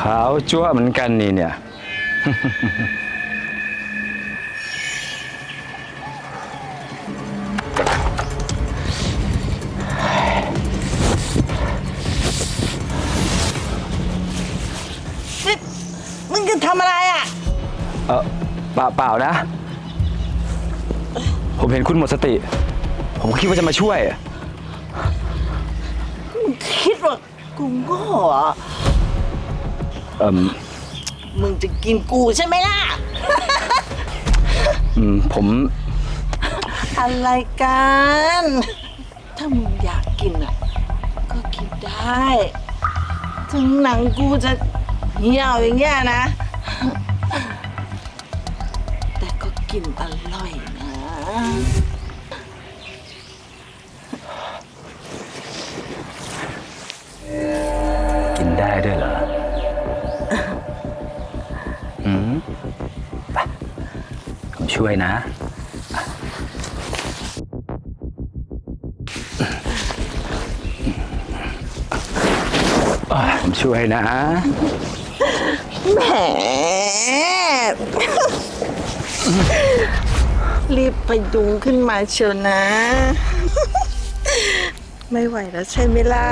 ขาวจั่วเหมือนกันนี่เนี่ย นี่มึงจะทำอะไรอะ เออเปล่าเปล่านะ ผมเห็นคุณหมดสติ ผมก็คิดว่าจะมาช่วยคิดว่ากูโง่เหรอ เอ่มมึงจะกินกูใช่ไหมล่ะ อืมผม อะไรกัน ถ้ามึงอยากกินอะ ก็กินได้ ถึงหนังกูจะเหี่ยวอย่างเงี้ยนะ แต่ก็กินอร่อยนะ ช่วยนะ ผมช่วยนะ แหม รีบไปยุงขึ้นมาเชียวนะ ไม่ไหวแล้วใช่ไหมล่ะ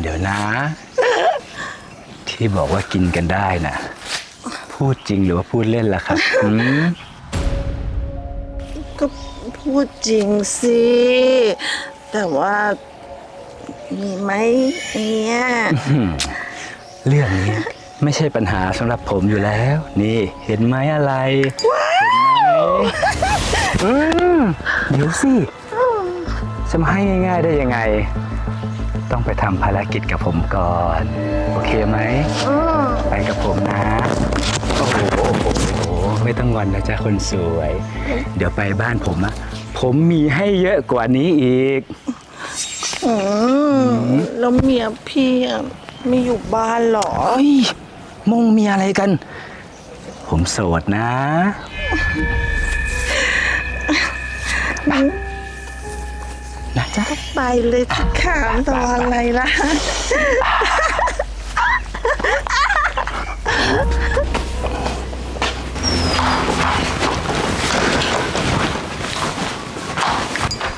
เดี๋ยวนะ ที่บอกว่ากินกันได้นะพูดจริงหรือว่าพูดเล่นล่ะครับอืมก็พูดจริงสิ แต่ว่า มีไหมเนี่ยเรื่องนี้ไม่ใช่ปัญหาสำหรับผมอยู่แล้ว นี่เห็นไหมอะไร เห็นไหมอืมเดี๋ยวสิ จะมาให้ง่าย ๆได้ยังไง ต้องไปทำภารกิจกับผมก่อน โอเคไหมไปกับผมนะ โอ้โหโอ้โหโอ้โหไม่ต้องงอนนะจ๊ะคนสวย เดี๋ยวไปบ้านผมอะผมมีให้เยอะกว่านี้อีก อืมแล้วเมียพี่อะไม่อยู่บ้านเหรอเฮ้ยมงมีอะไรกัน ผมโสดนะนะ จ๊ะไปเลยสิขามตอนอะไรล่ะ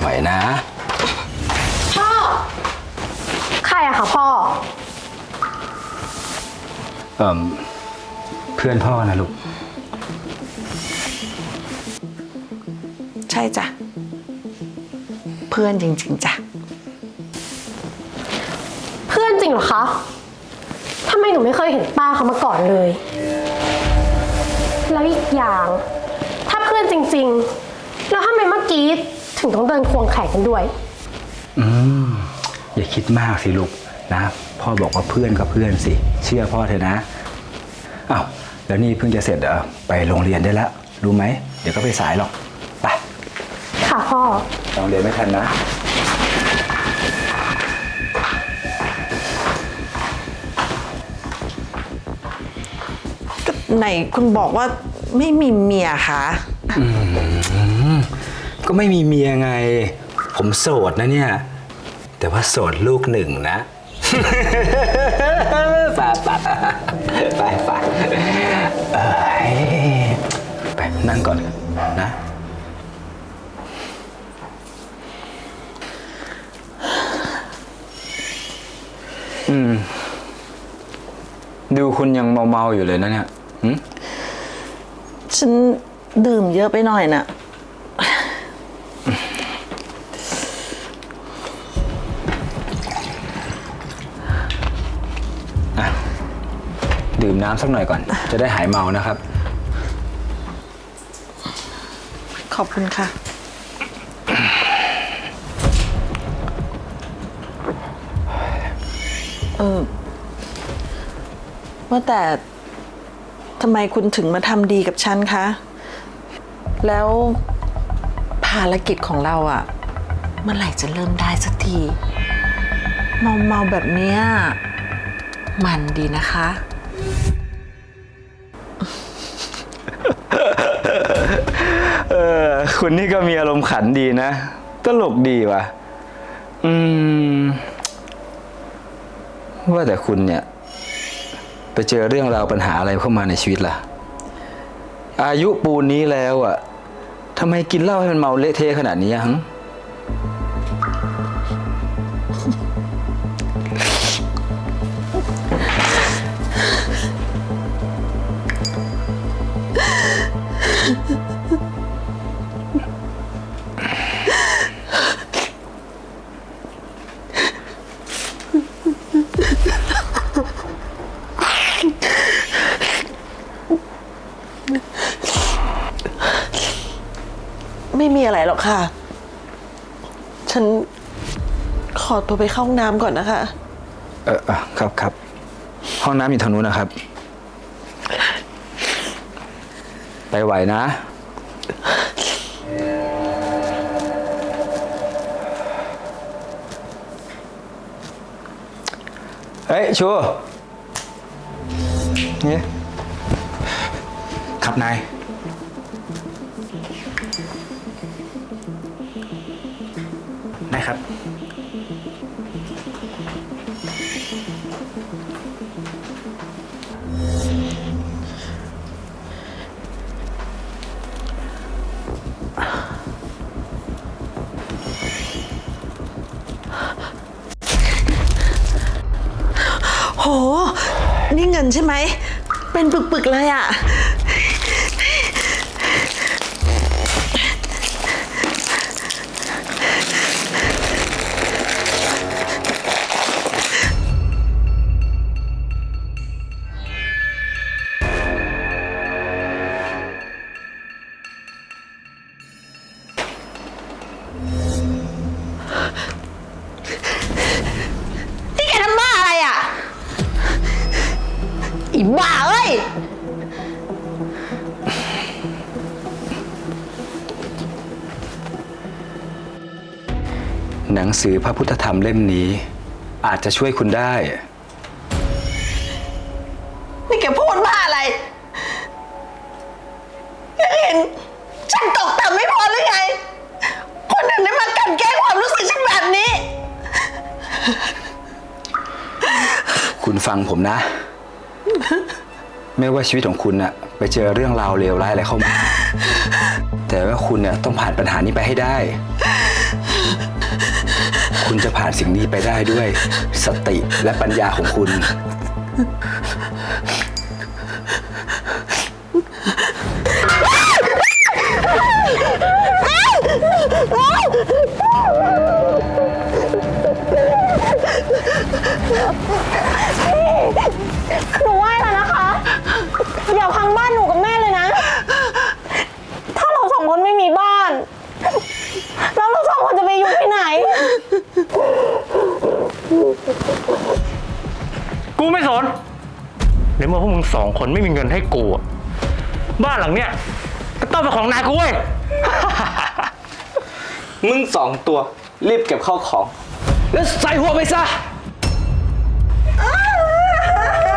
ไหวนะพ่อใครอะคะพ่อ เอ่มเพื่อนพ่อนะลูก ใช่จ้ะเพื่อนจริง ๆจ้ะ เพื่อนจริงเหรอคะทำไมหนูไม่เคยเห็นป้าเขามาก่อนเลย แล้วอีกอย่าง ถ้าเพื่อนจริง ๆ แล้วทำไมเมื่อกี้ถึงต้องเดินควงแขนกันด้วย อืม อย่าคิดมากสิลูกนะ พ่อบอกว่าเพื่อนก็เพื่อนสิ เชื่อพ่อเถอะนะอ้าวแล้วนี่เพิ่งจะเสร็จเหรอไปโรงเรียนได้แล้วรู้ไหม เดี๋ยวก็ไปสายหรอก ไปค่ะพ่อโรงเรียนไม่ทันนะไหนคุณบอกว่าไม่มีเมียคะก็ไม่มีเมียไง ผมโสดนะเนี่ย แต่ว่าโสดลูกหนึ่งนะ ไปไปไปไปเอ้ยไปนั่งก่อนนะ ดูคุณยังเมาๆอยู่เลยนะเนี่ยหืมฉันดื่มเยอะไปหน่อยน่ะ ดื่มน้ำสักหน่อยก่อน จะได้หายเมานะครับ ขอบคุณค่ะ เออาแต่ทำไมคุณถึงมาทำดีกับฉันคะ แล้วภารกิจของเราอะเมื่อไหร่จะเริ่มได้สักทีเมาเมาแบบเนี้ยมันดีนะคะ เออ คุณนี่ก็มีอารมณ์ขันดีนะ ตลกดีว่ะ อืม ว่าแต่คุณเนี่ย ไปเจอเรื่องราวปัญหาอะไรเข้ามาในชีวิตล่ะ อายุปูนนี้แล้วอะทำไมกินเหล้าให้มันเมาเละเทะขนาดนี้อะฮะ ไม่มีอะไรหรอกค่ะ ฉันขอตัวไปเข้าห้องน้ำก่อนนะคะ เออเออครับครับ ห้องน้ำอยู่ทางนู้นนะครับ ไปไหวนะ เฮ้ย ชูนี่ครับนาย ครับ โห นี่เงินใช่ไหม เป็นปึกๆเลยอะ่ สือพระพุทธธรรมเล่มนี้ อาจจะช่วยคุณได้ นี่แกพูดบ้าอะไรแกเห็น ฉันตกต่ำไม่พอหรือไง คนหนึ่งได้มากลันแกล้งความรู้สึกฉันแบบนี้ คุณฟังผมนะ ไม่ว่าชีวิตของคุณน่ะไปเจอเรื่องราวเลวร้ายอะไรเข้ามา แต่ว่าคุณเนี่ยต้องผ่านปัญหานี้ไปให้ได้ คุณจะผ่านสิ่งนี้ไปได้ด้วยสติและปัญญาของคุณ อพวกมึงสองคนไม่มีเงินให้กูอะบ้านหลังเนี้ยก็ต้องเป็นของนายกูเว้ย มึงสองตัวรีบเก็บข้าวของ แล้วใส่หัวไปซะ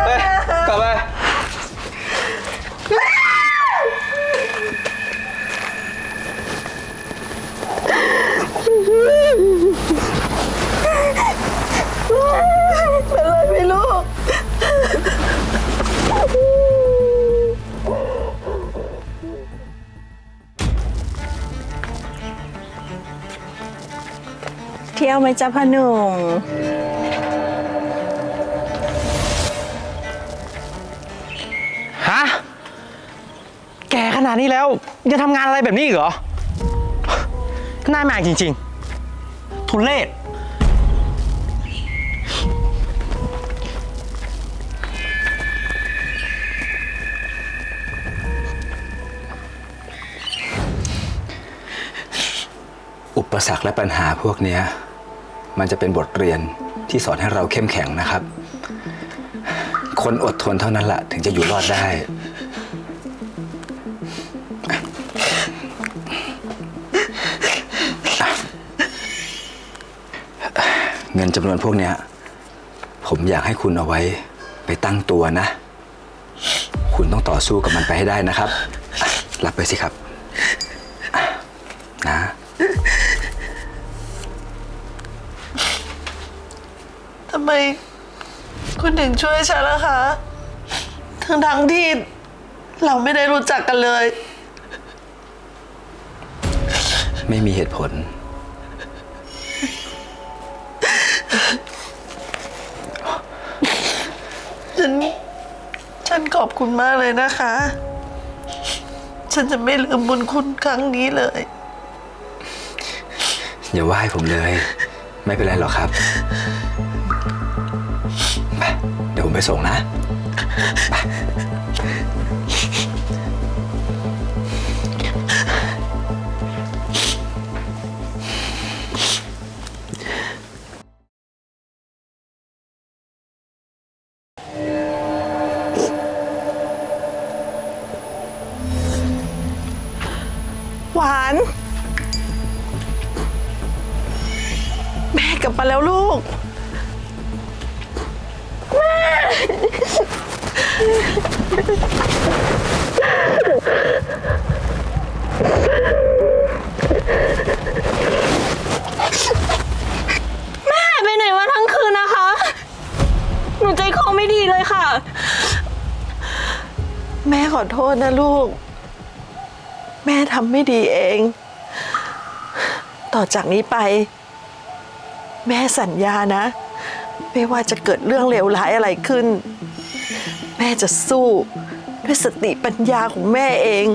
เฮ้ยกลับไป ที่ยวไหมจ๊ะพอหนุ่มฮะ แกขนาดนี้แล้วจะทำงานอะไรแบบนี้อีกเหรอ น่าแมงจริง ๆ ทุเรศอุปสรรคและปัญหาพวกเนี้ย มันจะเป็นบทเรียนที่สอนให้เราเข้มแข็งนะครับ คนอดทนเท่านั้นแหละถึงจะอยู่รอดได้ เงินจำนวนพวกเนี้ย ผมอยากให้คุณเอาไว้ไปตั้งตัวนะ คุณต้องต่อสู้กับมันไปให้ได้นะครับ รับไปสิครับ ทำไม คุณถึงช่วยฉันล่ะคะ ทั้งทั้งๆที่เราไม่ได้รู้จักกันเลย ไม่มีเหตุผล ฉัน ฉันขอบคุณมากเลยนะคะ ฉันจะไม่ลืมบุญคุณครั้งนี้เลย อย่าไหว้ผมเลย ไม่เป็นไรหรอกครับไปเดี๋ยว ผมไปส่งนะ หวาน แม่กลับมาแล้วลูก หายไปไหนมาทั้งคืนนะคะ หนูใจคอไม่ดีเลยค่ะ แม่ขอโทษนะลูก แม่ทำไม่ดีเอง ต่อจากนี้ไป แม่สัญญานะ ไม่ว่าจะเกิดเรื่องเลวร้ายอะไรขึ้น แม่จะสู้ด้วยสติปัญญาของแม่เอง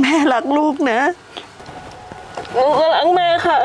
แม่รักลูกนะ หนูก็รักแม่ค่ะ